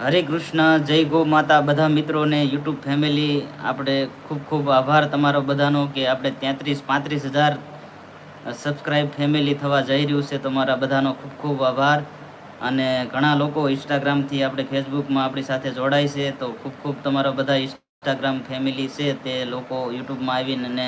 હરે કૃષ્ણ, જય ગો માતા. બધા મિત્રોને, યુટ્યુબ ફેમિલી આપણે ખૂબ ખૂબ આભાર તમારો બધાનો કે આપણે તેત્રીસ, પાંત્રીસ હજાર સબસ્ક્રાઈબ ફેમિલી થવા જઈ રહ્યું છે. તમારા બધાનો ખૂબ ખૂબ આભાર. અને ઘણા લોકો ઇન્સ્ટાગ્રામથી આપણે ફેસબુકમાં આપણી સાથે જોડાય છે. તો ખૂબ ખૂબ તમારા બધા ઇન્સ્ટાગ્રામ ફેમિલી છે તે લોકો યુટ્યુબમાં આવીને અને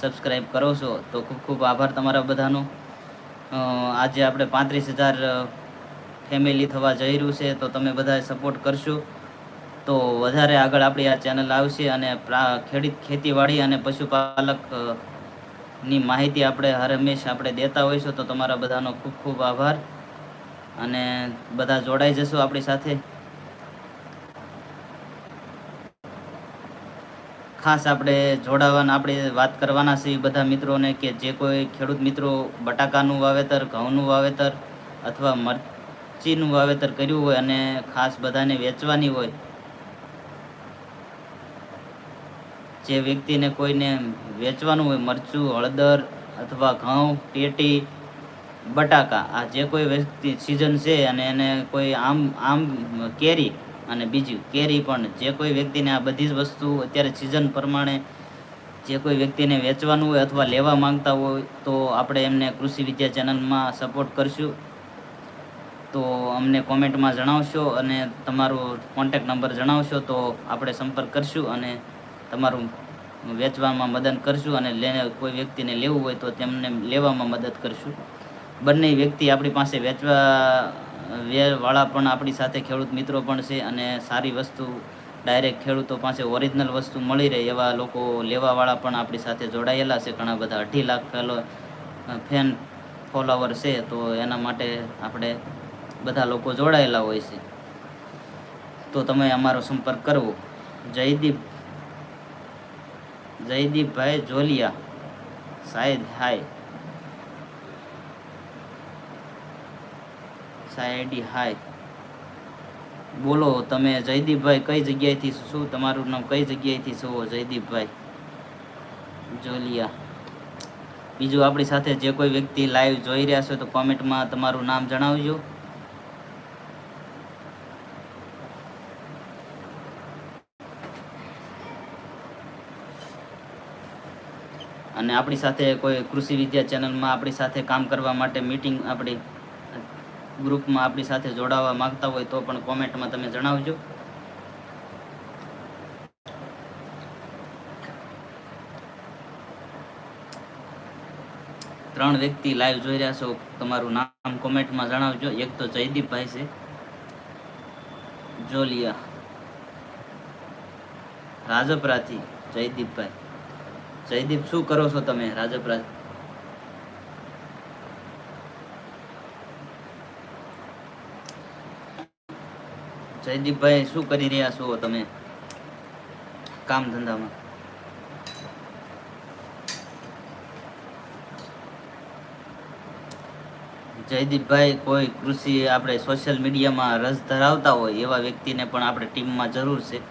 સબસ્ક્રાઈબ કરો છો. તો ખૂબ ખૂબ આભાર તમારા બધાનો. આજે આપણે પાંત્રીસ હજાર ફેમિલી થવા જઈ રહ્યું છે, તો તમે બધાએ સપોર્ટ કરશો. તો વધારે આગળ આપણી આ ચેનલ આવશે અને ખેડૂત ખેતીવાડી અને પશુપાલકની માહિતી આપણે હર હંમેશ આપણે દેતા હોઈશું, તો તમારા બધાનો ખૂબ ખૂબ આભાર. અને બધા જોડાઈ જશો આપણી સાથે. ખાસ આપણે જોડાવાના, આપણે વાત કરવાના છે બધા મિત્રોને કે જે કોઈ ખેડૂત મિત્રો બટાકાનું વાવેતર, ઘઉંનું વાવેતર અથવા મરચીનું વાવેતર કર્યું હોય અને ખાસ બધાને વેચવાની હોય, જે વ્યક્તિને કોઈને વેચવાનું હોય મરચું, હળદર અથવા ઘઉં, ટેટી, બટાકા, આ જે કોઈ વ્યક્તિ સિઝન છે અને એને કોઈ આમ આમ કેરી અને બીજું કેરી પણ જે કોઈ વ્યક્તિને આ બધી જ વસ્તુ અત્યારે સિઝન પ્રમાણે જે કોઈ વ્યક્તિને વેચવાનું હોય અથવા લેવા માંગતા હોય તો આપણે એમને કૃષિ વિદ્યા ચેનલમાં સપોર્ટ કરશું. તો અમને કોમેન્ટમાં જણાવશો અને તમારો કોન્ટેક્ટ નંબર જણાવશો તો આપણે સંપર્ક કરશું અને તમારું વેચવામાં મદદ કરશું અને લે, કોઈ વ્યક્તિને લેવું હોય તો તેમને લેવામાં મદદ કરશું. બંને વ્યક્તિ આપણી પાસે વેચવા વેવાળા પણ આપણી સાથે ખેડૂત મિત્રો પણ છે અને સારી વસ્તુ ડાયરેક્ટ ખેડૂતો પાસે ઓરિજિનલ વસ્તુ મળી રહે એવા લોકો લેવાવાળા પણ આપણી સાથે જોડાયેલા છે. ઘણા બધા અઢી લાખ ફેલો, ફેન ફોલોવર છે તો એના માટે આપણે બધા લોકો જોડાયેલા હોય છે. તો તમે અમારો સંપર્ક કરવો. જયદીપ, જયદીપભાઈ જોલિયા, સાહેબ, હાય. સાહેડી હાય. બોલો, તમે જયદીપભાઈ કઈ જગ્યાએથી શું તમારું નામ કઈ જગ્યાએથી છો? જયદીપભાઈ જોલિયા. બીજું આપણી સાથે જે કોઈ વ્યક્તિ લાઈવ જોઈ રહ્યા છે તો કોમેન્ટમાં તમારું નામ જણાવજો. અને આપણી સાથે કોઈ કૃષિ વિદ્યા ચેનલમાં આપણી સાથે કામ કરવા માટે મિટિંગ આપણી ગ્રુપમાં આપણી સાથે જોડાવા માંગતા હોય તો પણ કોમેન્ટમાં તમે જણાવજો. ત્રણ વ્યક્તિ લાઈવ જોઈ રહ્યા છો, તમારું નામ કોમેન્ટમાં જણાવજો. એક તો જયદીપભાઈ છે. જોલિયા. રાજપરાથી જયદીપભાઈ. જયદીપ, શું કરો છો તમે? રાજપરા જયદીપભાઈ, શું કરી રહ્યા છો તમે? કામ ધંધામાં. જયદીપભાઈ, કોઈ કૃષિ આપણે સોશિયલ મીડિયામાં રસ ધરાવતા હોય એવા વ્યક્તિને પણ આપણે ટીમમાં જરૂર છે.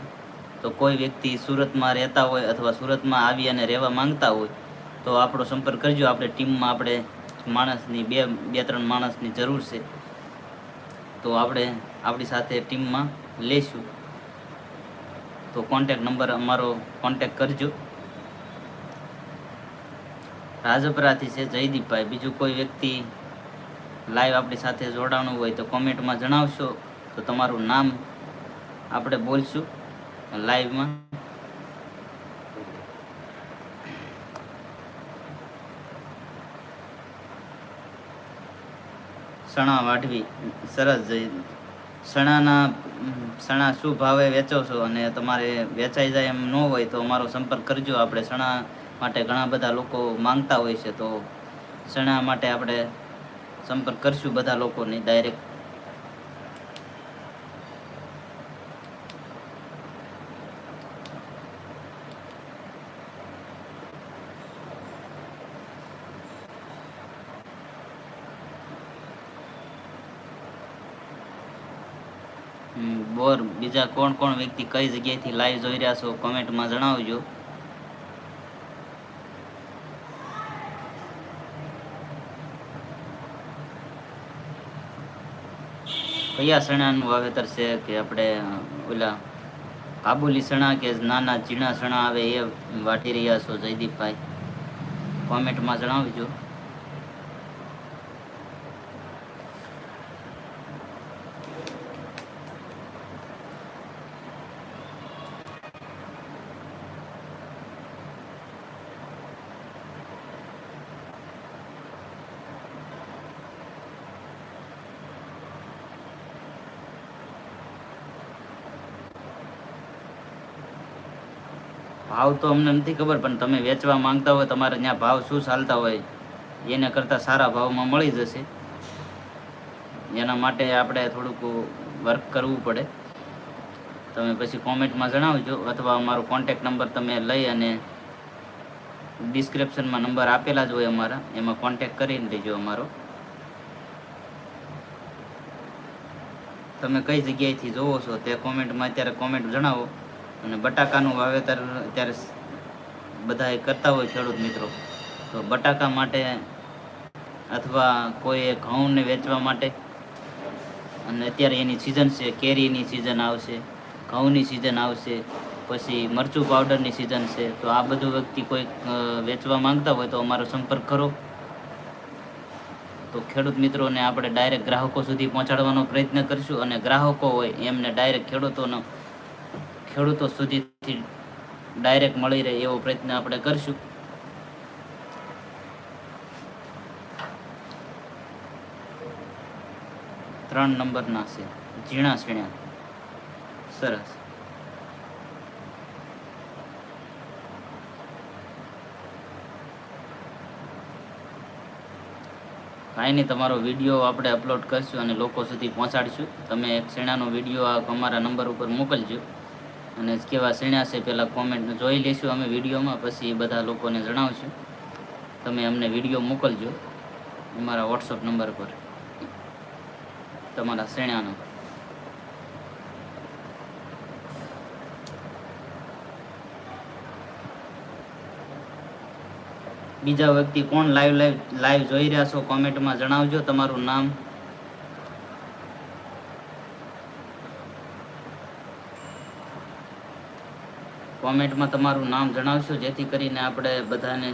તો કોઈ વ્યક્તિ સુરતમાં રહેતા હોય અથવા સુરતમાં આવી અને રહેવા માંગતા હોય, તો આપણો સંપર્ક કરજો. આપણે ટીમમાં આપણે માણસની બે બે, ત્રણ માણસની જરૂર છે. તો આપણે આપણી સાથે ટીમમાં લઈશું. તો કોન્ટેક નંબર અમારો કોન્ટેક કરજો. રાજપરાથી છે જયદીપભાઈ. બીજું કોઈ વ્યક્તિ લાઈવ આપણી સાથે જોડાણું હોય તો કોમેન્ટમાં જણાવશો. તો તમારું નામ આપણે બોલશું. લાઈવમાં સણા વાઢવી, સરસ સણાના સણા શું ભાવે વેચો છો અને તમારે વેચાઈ જાય એમ ન હોય તો અમારો સંપર્ક કરજો. આપણે સણા માટે ઘણા બધા લોકો માંગતા હોય છે તો સણા માટે આપણે સંપર્ક કરશું બધા લોકોને ડાયરેક્ટ બોર, બીજા કોણ કોણ વ્યક્તિ કઈ જગ્યાએથી લાઈવ જોઈ રહ્યા છો કોમેન્ટમાં જણાવજો. કયા સણાનું વાવેતર છે કે આપણે, ઓલા કાબુલી સણા કે નાના ઝીણા સણા આવે એ વાટી રહ્યા છો જયદીપભાઈ? કોમેન્ટમાં જણાવજો. ભાવ તો અમને નથી ખબર, પણ તમે વેચવા માંગતા હોય, તમારે ત્યાં ભાવ શું ચાલતા હોય, એના કરતાં સારા ભાવમાં મળી જશે. એના માટે આપણે થોડુંક વર્ક કરવું પડે. તમે પછી કોમેન્ટમાં જણાવજો, અથવા અમારો કોન્ટેક નંબર તમે લઈ અને ડિસ્ક્રિપ્શનમાં નંબર આપેલા જ હોય અમારા, એમાં કોન્ટેક કરીને લેજો અમારો. તમે કઈ જગ્યાએથી જોવો છો તે કોમેન્ટમાં, અત્યારે કોમેન્ટ જણાવો. અને બટાકાનું વાવેતર અત્યારે બધાએ કરતા હોય ખેડૂત મિત્રો. તો બટાકા માટે અથવા કોઈ ઘઉંને વેચવા માટે અને અત્યારે એની સિઝન છે, કેરીની સિઝન આવશે, ઘઉંની સિઝન આવશે, પછી મરચું પાવડરની સિઝન છે, તો આ બધું વ્યક્તિ કોઈ વેચવા માંગતા હોય તો અમારો સંપર્ક કરો. તો ખેડૂત મિત્રોને આપણે ડાયરેક્ટ ગ્રાહકો સુધી પહોંચાડવાનો પ્રયત્ન કરીશું અને ગ્રાહકો હોય એમને ડાયરેક્ટ ખેડૂતોનો ખેડૂતો સુધીથી ડાયરેક્ટ મળી રહે એવો પ્રયત્ન આપણે કરીશું. ત્રણ નંબરના છે. ઝીણા ઝીણા સરસ. કાંઈ નહીં, તમારો વીડિયો આપણે અપલોડ કરીશું અને લોકો સુધી પહોંચાડીશું. તમે એક શેણાનો વીડિયો અમારા નંબર ઉપર મોકલજો. અને કેવા શેણા છે પહેલાં કોમેન્ટ જોઈ લઈશું અમે વિડીયોમાં, પછી બધા લોકોને જણાવશું. તમે અમને વીડિયો મોકલજો અમારા વોટ્સઅપ નંબર પર. તમારા શેણાનો બીજા વ્યક્તિ કોણ લાઈવ લાઈવ લાઈવ જોઈ રહ્યા છો કોમેન્ટમાં જણાવજો તમારું નામ. કોમેન્ટમાં તમારું નામ જણાવશો, જેથી કરીને આપણે બધાને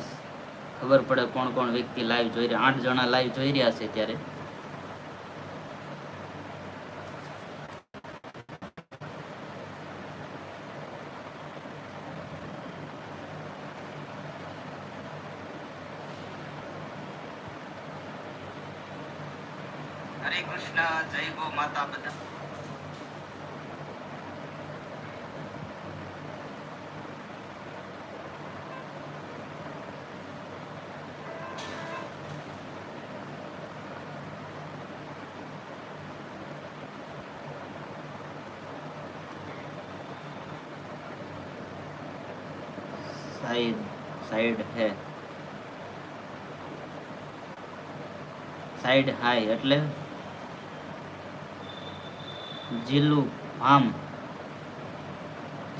ખબર પડે કોણ કોણ વ્યક્તિ લાઈવ જોઈ રહ્યા. આઠ જણા લાઈવ જોઈ રહ્યા છે ત્યારે. હરે કૃષ્ણ, જય ગો માતા બધા. साइड साइड है સાઈડ હાઈ એટલે જીલું ભામ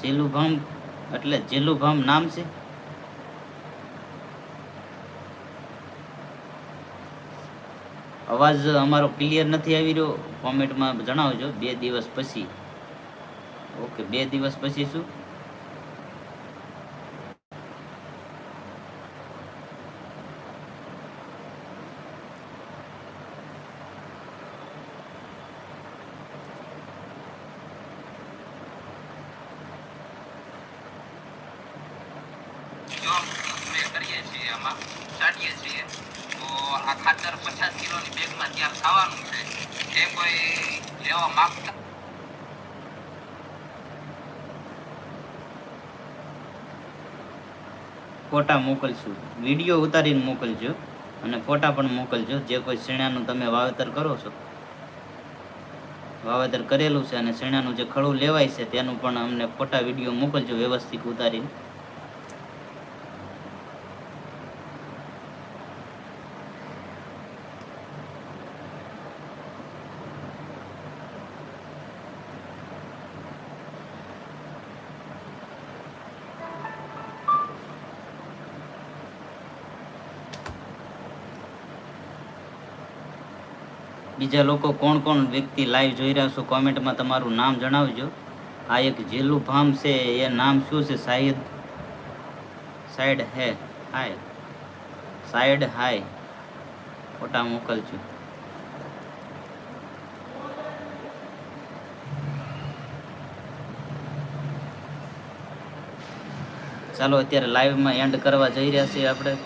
જીલું ભામ એટલે જીલું ભામ નામ છે અવાજ અમારો ક્લિયર નથી આવી રહ્યો કોમેન્ટમાં જણાવજો બે દિવસ પછી ઓકે બે દિવસ પછી શું જો અમે કરીએ છીએ આમાં ચાટીએ છીએ તો આ ખાતર પચાસ કિલોની બેગમાં ત્યાં થવાનું છે જે કોઈ લેવા માગતા ફોટા મોકલશું. વીડિયો ઉતારીને મોકલજો અને ફોટા પણ મોકલજો. જે કોઈ શેણાનું તમે વાવેતર કરો છો. વાવેતર કરેલું છે અને શેણાનું જે ખડું લેવાય છે તેનું પણ અમને ફોટા વીડિયો મોકલજો વ્યવસ્થિત ઉતારીને. બીજા લોકો કોણ કોણ વ્યક્તિ લાઈવ જોઈ રહ્યા છો, કોમેન્ટમાં તમારું નામ જણાવજો. આ એક જેલું ફાર્મ છે, એ નામ શું છે? સાહિદ સાઈડ હે, હાય. સાઈડ હાય. ફોટા મોકલજો. ચાલો અત્યારે લાઈવમાં એન્ડ કરવા જઈ રહ્યા છીએ આપણે.